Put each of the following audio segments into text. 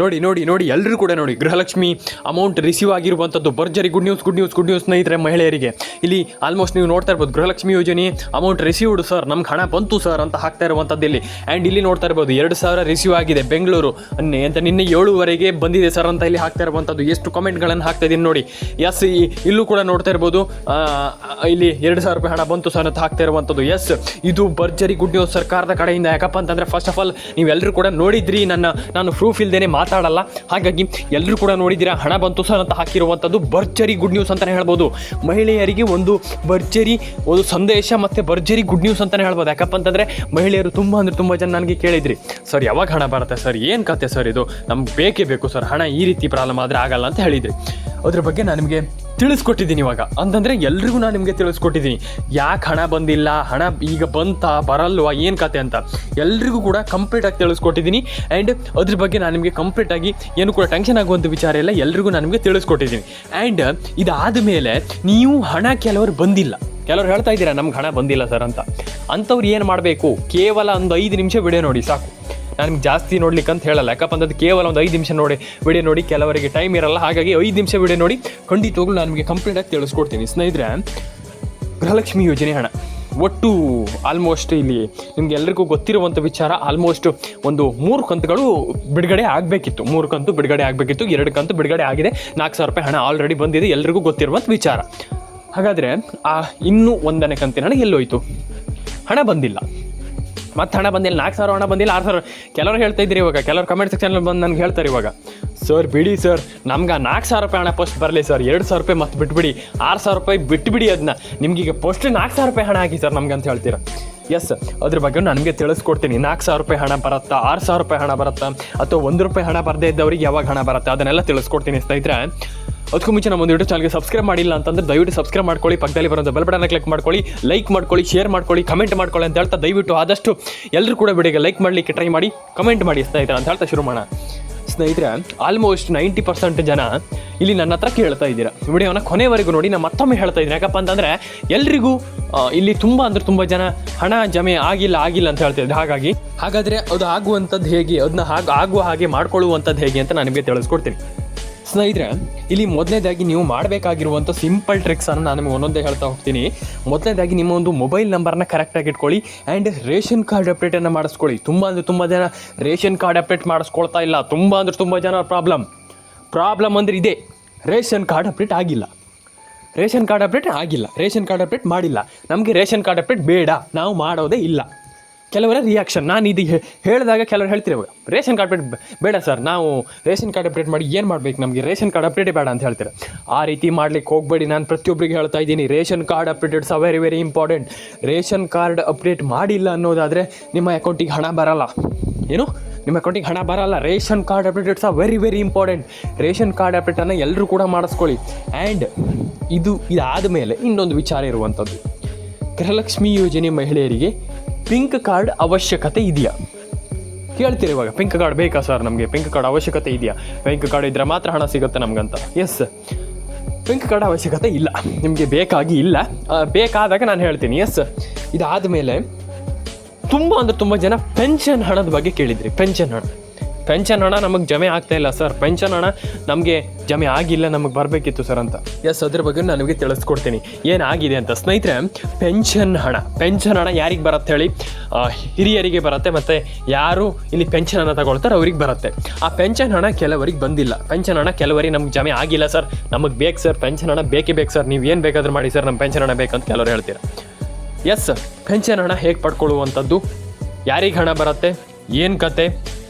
ನೋಡಿ ನೋಡಿ ನೋಡಿ ಎಲ್ಲರೂ ಕೂಡ ನೋಡಿ, ಗೃಹಲಕ್ಷ್ಮಿ ಅಮೌಂಟ್ ರಿಸೀವ್ ಆಗಿರುವಂಥದ್ದು ಭರ್ಜರಿ good news good news good news ಸ್ನೇಹಿತರೆ, ಮಹಿಳೆಯರಿಗೆ. ಇಲ್ಲಿ ಆಲ್ಮೋಸ್ಟ್ ನೀವು ನೋಡ್ತಾ ಇರ್ಬೋದು, ಗೃಹಲಕ್ಷ್ಮಿ ಯೋಜನೆ ಅಮೌಂಟ್ ರಿಸೀವ್ಡ್ ಸರ್ ನಮ್ಗೆ ಹಣ ಬಂತು ಸರ್ ಅಂತ ಹಾಕ್ತಾ ಇರುವಂಥದ್ದು ಇಲ್ಲಿ. ಆ್ಯಂಡ್ ಇಲ್ಲಿ ನೋಡ್ತಾ ಇರ್ಬೋದು, ಎರಡು ಸಾವಿರ ರಿಸೀವ್ ಆಗಿದೆ ಬೆಂಗಳೂರು. ಅನ್ನೆ, ಅಂತ ನಿನ್ನೆ ಏಳುವರೆಗೆ ಬಂದಿದೆ ಸರ್ ಅಂತ ಇಲ್ಲಿ ಹಾಕ್ತಾ ಇರುವಂಥದ್ದು ಎಷ್ಟು ಕಮೆಂಟ್ಗಳನ್ನು ಹಾಕ್ತಾ ಇದ್ದೀನಿ ನೋಡಿ. ಎಸ್ ಇಲ್ಲೂ ಕೂಡ ನೋಡ್ತಾ ಇರ್ಬೋದು ಇಲ್ಲಿ ಎರಡು ಸಾವಿರ ರೂಪಾಯಿ ಹಣ ಬಂತು ಸರ್ ಅಂತ ಹಾಕ್ತಾ ಇರುವಂಥದ್ದು ಎಸ್ ಇದು ಭರ್ಜರಿ ಗುಡ್ ನ್ಯೂಸ್ ಸರ್ಕಾರದ ಕಡೆಯಿಂದ. ಯಾಕಪ್ಪ ಅಂತಂದರೆ ಫಸ್ಟ್ ಆಫ್ ಆಲ್ ನೀವೆಲ್ಲರೂ ಕೂಡ ನೋಡಿದ್ರಿ, ನನ್ನ, ನಾನು ಪ್ರೂಫ್ ಇಲ್ದೇನೆ ಮಾತಾಡಲ್ಲ. ಹಾಗಾಗಿ ಎಲ್ಲರೂ ಕೂಡ ನೋಡಿದ್ದೀರಾ, ಹಣ ಬಂತು ಸರ್ ಅಂತ ಹಾಕಿರುವಂಥದ್ದು ಭರ್ಜರಿ ಗುಡ್ ನ್ಯೂಸ್ ಅಂತಲೇ ಹೇಳ್ಬೋದು. ಮಹಿಳೆಯರಿಗೆ ಒಂದು ಭರ್ಜರಿ, ಒಂದು ಸಂದೇಶ ಮತ್ತು ಭರ್ಜರಿ ಗುಡ್ ನ್ಯೂಸ್ ಅಂತಲೇ ಹೇಳ್ಬೋದು. ಯಾಕಪ್ಪ ಅಂತಂದರೆ ಮಹಿಳೆಯರು ತುಂಬ ಅಂದರೆ ತುಂಬ ಜನ ನನಗೆ ಕೇಳಿದ್ರಿ, ಸರ್, ಯಾವಾಗ ಹಣ ಬರುತ್ತೆ ಸರ್? ಏನು ಕತೆ ಸರ್ ಇದು? ನಮ್ಗೆ ಬೇಕೇ ಬೇಕು ಸರ್, ಹಣ ಈ ರೀತಿ ಪ್ರಾಬ್ಲಮ್ ಆದರೆ ಆಗಲ್ಲ ಅಂತ ಹೇಳಿದ್ರಿ. ಅದ್ರ ಬಗ್ಗೆ ನಾನು ನಿಮಗೆ ತಿಳಿಸ್ಕೊಟ್ಟಿದ್ದೀನಿ ಇವಾಗ. ಅಂತಂದರೆ ಎಲ್ರಿಗೂ ನಾನು ನಿಮಗೆ ತಿಳಿಸ್ಕೊಟ್ಟಿದ್ದೀನಿ. ಯಾಕೆ ಹಣ ಬಂದಿಲ್ಲ? ಹಣ ಈಗ ಬಂತಾ, ಬರಲ್ವಾ, ಏನು ಕತೆ ಅಂತ. ಎಲ್ರಿಗೂ ಕೂಡ ಕಂಪ್ಲೀಟಾಗಿ ತಿಳಿಸ್ಕೊಟ್ಟಿದ್ದೀನಿ. ಆ್ಯಂಡ್ ಅದ್ರ ಬಗ್ಗೆ ನಾನು ನಿಮಗೆ ಕಂಪ್ಲೀಟಾಗಿ ಏನು ಕೂಡ ಟೆನ್ಷನ್ ಆಗುವಂಥ ವಿಚಾರ ಇಲ್ಲ. ಎಲ್ರಿಗೂ ನಾನು ನಿಮಗೆ ತಿಳಿಸ್ಕೊಟ್ಟಿದ್ದೀನಿ. ಆ್ಯಂಡ್ ಇದಾದ ಮೇಲೆ ನೀವು ಹಣ ಕೆಲವರು ಬಂದಿಲ್ಲ. ಕೆಲವರು ಹೇಳ್ತಾ ಇದ್ದೀರಾ, ನಮ್ಗೆ ಹಣ ಬಂದಿಲ್ಲ ಸರ್ ಅಂತ. ಅಂಥವ್ರು ಏನು ಮಾಡಬೇಕು? ಕೇವಲ ಒಂದು ಐದು ನಿಮಿಷ ವಿಡಿಯೋ ನೋಡಿ ಸಾಕು. ನಾನು ಜಾಸ್ತಿ ನೋಡ್ಲಿಕ್ಕೆ ಅಂತ ಹೇಳಲ್ಲ. ಯಾಕಪ್ಪ ಅಂತಂದ್ರೆ ಕೇವಲ ಒಂದು ಐದು ನಿಮಿಷ ನೋಡಿ ವಿಡಿಯೋ ನೋಡಿ, ಕೆಲವರಿಗೆ ಟೈಮ್ ಇರಲ್ಲ. ಹಾಗಾಗಿ ಐದು ನಿಮಿಷ ವಿಡಿಯೋ ನೋಡಿ ಖಂಡಿತವಾಗ್ಲೂ ನಾನು ನಿಮಗೆ ಕಂಪ್ಲೀಟಾಗಿ ತಿಳಿಸ್ಕೊಡ್ತೀನಿ. ಸ್ನೇಹಿತರೆ, ಗೃಹಲಕ್ಷ್ಮಿ ಯೋಜನೆ ಹಣ. ಒಟ್ಟು ಆಲ್ಮೋಸ್ಟ್ ಇಲ್ಲಿ ನಿಮ್ಗೆ ಎಲ್ರಿಗೂ ಗೊತ್ತಿರುವಂಥ ವಿಚಾರ ಆಲ್ಮೋಸ್ಟ್ ಒಂದು ಮೂರು ಕಂತುಗಳು ಬಿಡುಗಡೆ ಆಗಬೇಕಿತ್ತು. ಮೂರು ಕಂತು ಬಿಡುಗಡೆ ಆಗಬೇಕಿತ್ತು, ಎರಡು ಕಂತು ಬಿಡುಗಡೆ ಆಗಿದೆ. ನಾಲ್ಕು ಸಾವಿರ ರೂಪಾಯಿ ಹಣ ಆಲ್ರೆಡಿ ಬಂದಿದೆ. ಎಲ್ರಿಗೂ ಗೊತ್ತಿರುವಂಥ ವಿಚಾರ. ಹಾಗಾದರೆ ಆ ಇನ್ನೂ ಒಂದನೇ ಕಂತಿನ ಹಣ ಎಲ್ಲೋಯ್ತು? ಹಣ ಬಂದಿಲ್ಲ. ಮತ್ತೆ ಹಣ ಬಂದಿಲ್ಲ, ನಾಲ್ಕು ಸಾವಿರ ಹಣ ಬಂದಿಲ್ಲ, ಆರು ಸಾವಿರ. ಕೆಲವರು ಹೇಳ್ತಾ ಇದ್ರಿ ಇವಾಗ, ಕೆಲವರು ಕಮೆಂಟ್ ಸೆಕ್ಷನಲ್ಲಿ ಬಂದು ನನಗೆ ಹೇಳ್ತಾರೆ ಇವಾಗ. ಸರ್ ಬಿಡಿ ಸರ್ ನಮ್ಗೆ ನಾಲ್ಕು ಸಾವಿರ ರೂಪಾಯಿ ಹಣ ಪೋಸ್ಟ್ ಬರಲಿ ಸರ್ ಎರಡು ಸಾವಿರ ರೂಪಾಯಿ ಮತ್ತೆ ಬಿಟ್ಬಿಡಿ. ಆರು ಸಾವಿರ ರೂಪಾಯಿ ಬಿಟ್ಬಿಡಿ ಅದನ್ನ ನಿಮ್ಗೀಗ ಪೋಸ್ಟ್ ನಾಲ್ಕು ಸಾವಿರ ರೂಪಾಯಿ ಹಣ ಹಾಕಿ ಸರ್ ನಮ್ಗೆ ಅಂತ ಹೇಳ್ತೀರಾ? ಎಸ್ ಅದ್ರ ಬಗ್ಗೆ ನನಗೆ ತಿಳಿಸ್ಕೊಡ್ತೀನಿ. ನಾಲ್ಕು ಸಾವಿರ ರೂಪಾಯಿ ಹಣ ಬರುತ್ತಾ? ಆರು ಸಾವಿರ ರೂಪಾಯಿ ಹಣ ಬರುತ್ತಾ? ಅಥವಾ ಒಂದು ರೂಪಾಯಿ ಹಣ ಬರದೇ ಇದ್ದವ್ರಿಗೆ ಯಾವಾಗ ಹಣ ಬರುತ್ತಾ? ಅದನ್ನೆಲ್ಲ ತಿಳಿಸ್ಕೊಡ್ತೀನಿ ಸ್ನೇಹಿತರೆ. ಅದಕ್ಕೂ ಮುಂಚೆ ನಮ್ಮ ಒಂದು ಯೂಟ್ಯೂಬ್ ಚಾನಲ್ಗೆ ಸಬ್ಸ್ಕ್ರೈಬ್ ಮಾಡಿಲ್ಲ ಅಂತಂದ್ರೆ ದಯವಿಟ್ಟು ಸಬ್ಸ್ಕ್ರೈಬ್ ಮಾಡ್ಕೊಳ್ಳಿ. ಪಕ್ಕದಲ್ಲಿ ಬರೋದು ಬೆಲ್ ಬಟನ್ ಕ್ಲಿಕ್ ಮಾಡ್ಕೊಳ್ಳಿ. ಲೈಕ್ ಮಾಡ್ಕೊಳ್ಳಿ ಶೇರ್ ಮಾಡ್ಕೊಳ್ಳಿ ಕಮೆಂಟ್ ಮಾಡ್ಕೊಳ್ಳಿ ಅಂತ ಹೇಳ್ತಾ ದಯವಿಟ್ಟು ಆದಷ್ಟು ಎಲ್ಲರೂ ಕೂಡ ಬಿಡಿಗೆ ಲೈಕ್ ಮಾಡಲಿಕ್ಕೆ ಟ್ರೈ ಮಾಡಿ ಕಮೆಂಟ್ ಮಾಡಿ ಸ್ನೇಹಿತರೆ ಅಂತ ಹೇಳ್ತಾ ಶುರು ಮಾಡೋಣ ಸ್ನೇಹಿತರೆ ಆಲ್ಮೋಸ್ಟ್ ನೈಂಟಿ ಪರ್ಸೆಂಟ್ ಜನ ಇಲ್ಲಿ ನನ್ನ ಹತ್ರ ಕೇಳ್ತಾ ಇದ್ದೀರಾ. ವಿಡಿಯೋನ ಕೊನೆವರೆಗೂ ನೋಡಿ, ನಾನು ಮತ್ತೊಮ್ಮೆ ಹೇಳ್ತಾ ಇದ್ದೀನಿ. ಯಾಕಪ್ಪ ಅಂತಂದರೆ ಎಲ್ರಿಗೂ ಇಲ್ಲಿ ತುಂಬ ಅಂದರೆ ತುಂಬ ಜನ ಹಣ ಜಮೆ ಆಗಿಲ್ಲ ಆಗಿಲ್ಲ ಅಂತ ಹೇಳ್ತಿದ್ರು ಹಾಗಾಗಿ, ಹಾಗಾದರೆ ಅದು ಆಗುವಂಥದ್ದು ಹೇಗೆ? ಅದನ್ನ ಹಾಗೆ, ಆಗುವ ಹಾಗೆ ಮಾಡ್ಕೊಳ್ಳುವಂಥದ್ದು ಹೇಗೆ ಅಂತ ನಾನು ನಿಮಗೆ ತಿಳಿಸ್ಕೊಡ್ತೀನಿ. ಸ್ನೇಹಿತರೆ, ಇಲ್ಲಿ ಮೊದಲನೇದಾಗಿ ನೀವು ಮಾಡಬೇಕಾಗಿರುವಂಥ ಸಿಂಪಲ್ ಟ್ರಿಕ್ಸನ್ನು ನಾನು ನಿಮಗೆ ಒಂದೊಂದೇ ಹೇಳ್ತಾ ಹೋಗ್ತೀನಿ. ಮೊದಲನೇದಾಗಿ ನಿಮ್ಮ ಒಂದು ಮೊಬೈಲ್ ನಂಬರ್ನ ಕರೆಕ್ಟಾಗಿ ಇಟ್ಕೊಳ್ಳಿ ಆ್ಯಂಡ್ ರೇಷನ್ ಕಾರ್ಡ್ ಅಪ್ಡೇಟನ್ನು ಮಾಡಿಸ್ಕೊಳ್ಳಿ. ತುಂಬ ಅಂದರೆ ತುಂಬ ಜನ ರೇಷನ್ ಕಾರ್ಡ್ ಅಪ್ಡೇಟ್ ಮಾಡಿಸ್ಕೊಳ್ತಾ ಇಲ್ಲ. ತುಂಬ ಅಂದರೆ ತುಂಬ ಜನ ಪ್ರಾಬ್ಲಮ್ ಪ್ರಾಬ್ಲಮ್ ಅಂದರೆ ಇದೆ. ರೇಷನ್ ಕಾರ್ಡ್ ಅಪ್ಡೇಟ್ ಆಗಿಲ್ಲ. ರೇಷನ್ ಕಾರ್ಡ್ ಅಪ್ಡೇಟ್ ಆಗಿಲ್ಲ. ರೇಷನ್ ಕಾರ್ಡ್ ಅಪ್ಡೇಟ್ ಮಾಡಿಲ್ಲ. ನಮಗೆ ರೇಷನ್ ಕಾರ್ಡ್ ಅಪ್ಡೇಟ್ ಬೇಡ. ನಾವು ಮಾಡೋದೇ ಇಲ್ಲ. ಕೆಲವರ ರಿಯಾಕ್ಷನ್ ನಾನು ಇದು ಹೇಳಿದಾಗ ಕೆಲವರು ಹೇಳ್ತೀರಿ ಇವಾಗ ರೇಷನ್ ಕಾರ್ಡ್ ಅಪ್ಡೇಟ್ ಬೇಡ ಸರ್, ನಾವು ರೇಷನ್ ಕಾರ್ಡ್ ಅಪ್ಡೇಟ್ ಮಾಡಿ ಏನು ಮಾಡಬೇಕು ನಮಗೆ? ರೇಷನ್ ಕಾರ್ಡ್ ಅಪ್ಡೇಟೇ ಬೇಡ ಅಂತ ಹೇಳ್ತಾರೆ. ಆ ರೀತಿ ಮಾಡ್ಲಿಕ್ಕೆ ಹೋಗಬೇಡಿ, ನಾನು ಪ್ರತಿಯೊಬ್ಬರಿಗೆ ಹೇಳ್ತಾ ಇದ್ದೀನಿ. Ration card updates are very very important ration card update ಮಾಡಿಲ್ಲ ಅನ್ನೋದಾದರೆ ನಿಮ್ಮ ಅಕೌಂಟಿಗೆ ಹಣ ಬರಲ್ಲ. ಏನು? ನಿಮ್ಮ ಅಕೌಂಟಿಗೆ ಹಣ ಬರಲ್ಲ. Ration card updates are very very important ration card ಅಪ್ಡೇಟನ್ನು ಎಲ್ಲರೂ ಕೂಡ ಮಾಡಿಸ್ಕೊಳ್ಳಿ. ಆ್ಯಂಡ್ ಇದು ಇದಾದ ಮೇಲೆ ಇನ್ನೊಂದು ವಿಚಾರ ಇರುವಂಥದ್ದು ಗೃಹಲಕ್ಷ್ಮಿ ಯೋಜನೆ ಮಹಿಳೆಯರಿಗೆ ಪಿಂಕ್ ಕಾರ್ಡ್ ಅವಶ್ಯಕತೆ ಇದೆಯಾ? ಕೇಳ್ತೀರಿ ಇವಾಗ? ಪಿಂಕ್ ಕಾರ್ಡ್ ಬೇಕಾ ಸರ್ ನಮಗೆ? ಪಿಂಕ್ ಕಾರ್ಡ್ ಅವಶ್ಯಕತೆ ಇದೆಯಾ? ಪಿಂಕ್ ಕಾರ್ಡ್ ಇದ್ದರೆ ಮಾತ್ರ ಹಣ ಸಿಗುತ್ತೆ ನಮಗಂತ. ಎಸ್ ಪಿಂಕ್ ಕಾರ್ಡ್ ಅವಶ್ಯಕತೆ ಇಲ್ಲ. ನಿಮಗೆ ಬೇಕಾಗಿ ಇಲ್ಲ. ಬೇಕಾದಾಗ ನಾನು ಹೇಳ್ತೀನಿ. ಎಸ್ ಇದಾದ ಮೇಲೆ ತುಂಬ ಅಂದರೆ ತುಂಬ ಜನ ಪೆನ್ಷನ್ ಹಣದ ಬಗ್ಗೆ ಕೇಳಿದ್ರಿ. ಪೆನ್ಷನ್ ಹಣ. ಪೆನ್ಷನ್ ಹಣ ನಮಗೆ ಜಮೆ ಆಗ್ತಾ ಇಲ್ಲ ಸರ್. ಪೆನ್ಷನ್ ಹಣ ನಮಗೆ ಜಮೆ ಆಗಿಲ್ಲ, ನಮಗೆ ಬರಬೇಕಿತ್ತು ಸರ್ ಅಂತ. ಎಸ್ ಅದ್ರ ಬಗ್ಗೆ ನಾನು ನಿಮಗೆ ತಿಳಿಸ್ಕೊಡ್ತೀನಿ. ಏನಾಗಿದೆ ಅಂತ ಸ್ನೇಹಿತರೆ, ಪೆನ್ಷನ್ ಹಣ. ಪೆನ್ಷನ್ ಹಣ ಯಾರಿಗೆ ಬರುತ್ತೆ ಹೇಳಿ? ಹಿರಿಯರಿಗೆ ಬರುತ್ತೆ ಮತ್ತು ಯಾರು ಇಲ್ಲಿ ಪೆನ್ಷನ್ ಹಣ ತಗೊಳ್ತಾರೆ ಅವ್ರಿಗೆ ಬರುತ್ತೆ. ಆ ಪೆನ್ಷನ್ ಹಣ ಕೆಲವರಿಗೆ ಬಂದಿಲ್ಲ. ಪೆನ್ಷನ್ ಹಣ ಕೆಲವರಿಗೆ ನಮ್ಗೆ ಜಮೆ ಆಗಿಲ್ಲ ಸರ್. ನಮಗೆ ಬೇಕು ಸರ್. ಪೆನ್ಷನ್ ಹಣ ಬೇಕೇ ಬೇಕು ಸರ್. ನೀವು ಏನು ಬೇಕಾದ್ರೂ ಮಾಡಿ ಸರ್ ನಮ್ಮ ಪೆನ್ಷನ್ ಹಣ ಬೇಕಂತ ಕೆಲವರು ಹೇಳ್ತೀರಾ? ಎಸ್ ಸರ್ ಪೆನ್ಷನ್ ಹಣ ಹೇಗೆ ಪಡ್ಕೊಳ್ಳುವಂಥದ್ದು? ಯಾರಿಗೆ ಹಣ ಬರುತ್ತೆ? ಏನು ಕತೆ?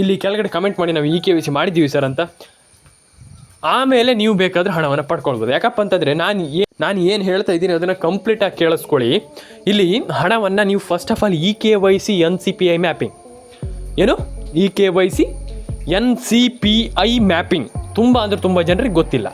ಇಲ್ಲಿ ಕೆಳಗಡೆ ಕಮೆಂಟ್ ಮಾಡಿ ನಾವು ಇ ಕೆ ವೈ ಸಿ ಮಾಡಿದ್ದೀವಿ ಸರ್ ಅಂತ. ಆಮೇಲೆ ನೀವು ಬೇಕಾದರೆ ಹಣವನ್ನು ಪಡ್ಕೊಳ್ಬೋದು. ಯಾಕಪ್ಪ ಅಂತಂದರೆ ನಾನು ಏ, ನಾನು ಏನು ಹೇಳ್ತಾ ಇದ್ದೀನಿ ಅದನ್ನು ಕಂಪ್ಲೀಟಾಗಿ ಕೇಳಿಸ್ಕೊಳ್ಳಿ. ಇಲ್ಲಿ ಹಣವನ್ನು ನೀವು first of all E K Y C N C P I mapping ಏನು? E K Y C N C P I mapping ತುಂಬ ಅಂದರೆ ತುಂಬ ಜನರಿಗೆ ಗೊತ್ತಿಲ್ಲ.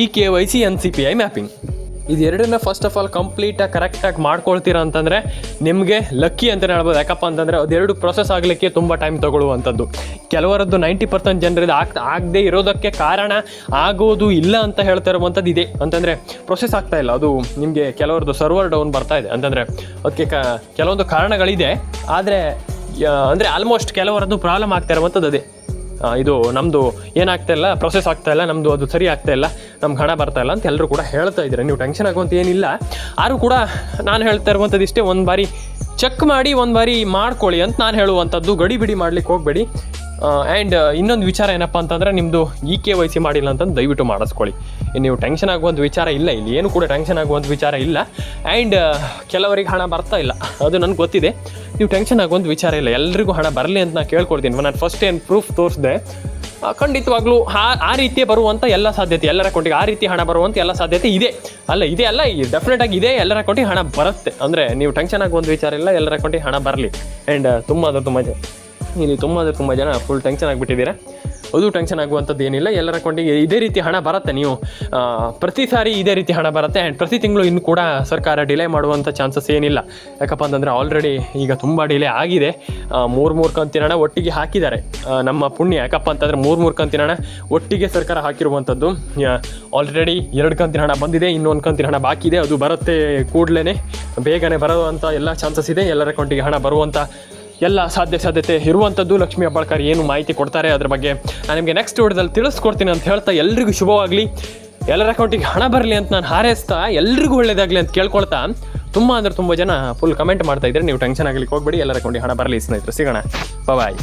E K Y C N C P I mapping ಇದು ಎರಡನ್ನ ಫಸ್ಟ್ ಆಫ್ ಆಲ್ ಕಂಪ್ಲೀಟಾಗಿ ಕರೆಕ್ಟಾಗಿ ಮಾಡ್ಕೊಳ್ತೀರಾ ಅಂತಂದರೆ ನಿಮಗೆ ಲಕ್ಕಿ ಅಂತಲೇ ಹೇಳ್ಬೋದು. ಯಾಕಪ್ಪ ಅಂತಂದರೆ ಅದೆರಡು ಪ್ರೊಸೆಸ್ ಆಗಲಿಕ್ಕೆ ತುಂಬ ಟೈಮ್ ತಗೊಳ್ಳುವಂಥದ್ದು. ಕೆಲವರದ್ದು ನೈಂಟಿ ಪರ್ಸೆಂಟ್ ಜನರದ್ದು ಆಗ್, ಆಗದೆ ಇರೋದಕ್ಕೆ ಕಾರಣ ಆಗೋದು ಇಲ್ಲ ಅಂತ ಹೇಳ್ತಾ ಇರುವಂಥದ್ದು ಇದೆ. ಅಂತಂದರೆ ಪ್ರೊಸೆಸ್ ಆಗ್ತಾ ಇಲ್ಲ. ಅದು ನಿಮಗೆ ಕೆಲವರದ್ದು ಸರ್ವರ್ ಡೌನ್ ಬರ್ತಾ ಇದೆ. ಅಂತಂದರೆ ಅದಕ್ಕೆ ಕ, ಕೆಲವೊಂದು ಕಾರಣಗಳಿದೆ. ಆದರೆ ಅಂದರೆ ಆಲ್ಮೋಸ್ಟ್ ಕೆಲವರದ್ದು ಪ್ರಾಬ್ಲಮ್ ಆಗ್ತಾ ಇರುವಂಥದ್ದು ಅದೇ. ಇದು ನಮ್ಮದು ಏನಾಗ್ತಾ ಇಲ್ಲ ಪ್ರೊಸೆಸ್ ಆಗ್ತಾ ಇಲ್ಲ ನಮ್ಮದು ಅದು ಸರಿ ಆಗ್ತಾ ಇಲ್ಲ ನಮ್ಗೆ ಹಣ ಬರ್ತಾ ಇಲ್ಲ ಅಂತ ಎಲ್ಲರೂ ಕೂಡ ಹೇಳ್ತಾ ಇದ್ದಾರೆ. ನೀವು ಟೆನ್ಷನ್ ಆಗುವಂತ ಏನಿಲ್ಲ. ಆದರೂ ಕೂಡ ನಾನು ಹೇಳ್ತಾ ಇರುವಂಥದ್ದು ಇಷ್ಟೇ, ಒಂದು ಬಾರಿ ಚೆಕ್ ಮಾಡಿ ಒಂದು ಬಾರಿ ಮಾಡ್ಕೊಳ್ಳಿ ಅಂತ ನಾನು ಹೇಳುವಂಥದ್ದು. ಗಡಿ ಬಿಡಿ ಮಾಡ್ಲಿಕ್ಕೆ ಹೋಗಬೇಡಿ. ಆ್ಯಂಡ್ ಇನ್ನೊಂದು ವಿಚಾರ ಏನಪ್ಪ ಅಂತಂದರೆ ನಿಮ್ಮದು ಇ ಕೆ ವೈ ಸಿ ಮಾಡಿಲ್ಲ ಅಂತಂದು ದಯವಿಟ್ಟು ಮಾಡಿಸ್ಕೊಳ್ಳಿ. ನೀವು ಟೆನ್ಷನ್ ಆಗುವಂಥ ವಿಚಾರ ಇಲ್ಲ, ಇಲ್ಲಿ ಏನು ಕೂಡ ಟೆನ್ಷನ್ ಆಗುವಂಥ ವಿಚಾರ ಇಲ್ಲ. ಆ್ಯಂಡ್ ಕೆಲವರಿಗೆ ಹಣ ಬರ್ತಾ ಇಲ್ಲ. ಅದು ನನಗೆ ಗೊತ್ತಿದೆ. ನೀವು ಟೆನ್ಷನ್ ಆಗುವಂಥ ವಿಚಾರ ಇಲ್ಲ. ಎಲ್ರಿಗೂ ಹಣ ಬರಲಿ ಅಂತ ನಾನು ಕೇಳ್ಕೊಳ್ತೀನಿ. ನಾನು ಫಸ್ಟ್ ಏನು ಪ್ರೂಫ್ ತೋರಿಸಿದೆ ಖಂಡಿತವಾಗ್ಲೂ ಆ ಆ ರೀತಿಯೇ ಬರುವಂಥ ಎಲ್ಲ ಸಾಧ್ಯತೆ, ಎಲ್ಲರ ಅಕೌಂಟಿಗೆ ಆ ರೀತಿ ಹಣ ಬರುವಂಥ ಎಲ್ಲ ಸಾಧ್ಯತೆ ಇದೆ. ಅಲ್ಲ ಇದೆ ಅಲ್ಲ ಡೆಫಿನೆಟ್ ಆಗಿ ಇದೆ, ಎಲ್ಲರ ಅಕೌಂಟಿಗೆ ಹಣ ಬರುತ್ತೆ. ಅಂದರೆ ನೀವು ಟೆನ್ಷನ್ ಆಗುವಂಥ ವಿಚಾರ ಇಲ್ಲ, ಎಲ್ಲರ ಅಕೌಂಟಿಗೆ ಹಣ ಬರಲಿ. ಆ್ಯಂಡ್ ತುಂಬ ಅಂದರೆ ತುಂಬ ಜನ ಇಲ್ಲಿ ತುಂಬ ಅಂದರೆ ತುಂಬ ಜನ ಫುಲ್ ಟೆನ್ಷನ್ ಆಗಿಬಿಟ್ಟಿದ್ದೀರಾ? ಅದು ಟೆನ್ಷನ್ ಆಗುವಂಥದ್ದು ಏನಿಲ್ಲ. ಎಲ್ಲರ ಅಕೌಂಟಿಗೆ ಇದೇ ರೀತಿ ಹಣ ಬರುತ್ತೆ ನೀವು. ಪ್ರತಿ ಸಾರಿ ಇದೇ ರೀತಿ ಹಣ ಬರುತ್ತೆ. ಆ್ಯಂಡ್ ಪ್ರತಿ ತಿಂಗಳು ಇನ್ನು ಕೂಡ ಸರ್ಕಾರ ಡಿಲೇ ಮಾಡುವಂಥ ಚಾನ್ಸಸ್ ಏನಿಲ್ಲ. ಯಾಕಪ್ಪ ಅಂತಂದರೆ ಆಲ್ರೆಡಿ ಈಗ ತುಂಬ ಡಿಲೇ ಆಗಿದೆ. ಮೂರು ಮೂರು ಕಂತಿನ ಹಣ ಒಟ್ಟಿಗೆ ಹಾಕಿದ್ದಾರೆ. ನಮ್ಮ ಪುಣ್ಯ. ಯಾಕಪ್ಪ ಅಂತಂದರೆ ಮೂರು ಮೂರು ಕಂತಿನ ಹಣ ಒಟ್ಟಿಗೆ ಸರ್ಕಾರ ಹಾಕಿರುವಂಥದ್ದು. ಆಲ್ರೆಡಿ ಎರಡು ಕಂತಿನ ಹಣ ಬಂದಿದೆ. ಇನ್ನೊಂದು ಕಂತಿನ ಹಣ ಬಾಕಿ ಇದೆ. ಅದು ಬರುತ್ತೆ ಕೂಡಲೇ ಬೇಗನೆ ಬರುವಂಥ ಎಲ್ಲ ಚಾನ್ಸಸ್ ಇದೆ. ಎಲ್ಲರ ಅಕೌಂಟಿಗೆ ಹಣ ಬರುವಂಥ ಎಲ್ಲ ಸಾಧ್ಯ ಸಾಧ್ಯತೆ ಇರುವಂಥದ್ದು ಲಕ್ಷ್ಮೀ ಹೆಬ್ಬಾಳ್ಕರ್ ಏನು ಮಾಹಿತಿ ಕೊಡ್ತಾರೆ ಅದ್ರ ಬಗ್ಗೆ ನಾನು ನಿಮಗೆ ನೆಕ್ಸ್ಟ್ ವಿಡಿಯೋದಲ್ಲಿ ತಿಳಿಸ್ಕೊಡ್ತೀನಿ ಅಂತ ಹೇಳ್ತಾ ಎಲ್ರಿಗೂ ಶುಭವಾಗಲಿ. ಎಲ್ಲರ ಅಕೌಂಟಿಗೆ ಹಣ ಬರಲಿ ಅಂತ ನಾನು ಹಾರೈಸ್ತಾ ಎಲ್ರಿಗೂ ಒಳ್ಳೇದಾಗಲಿ ಅಂತ ಕೇಳ್ಕೊಳ್ತಾ ತುಂಬ ಅಂದರೆ ತುಂಬ ಜನ ಫುಲ್ ಕಮೆಂಟ್ ಮಾಡ್ತಾ ಇದ್ದಾರೆ ನೀವು ಟೆನ್ಷನ್ ಆಗಲಿಕ್ಕೆ ಹೋಗ್ಬೇಡಿ, ಎಲ್ಲರ ಅಕೌಂಟಿಗೆ ಹಣ ಬರಲಿ ಸ್ನೇಹಿತರು, ಸಿಗೋಣ. ಬಾಯ್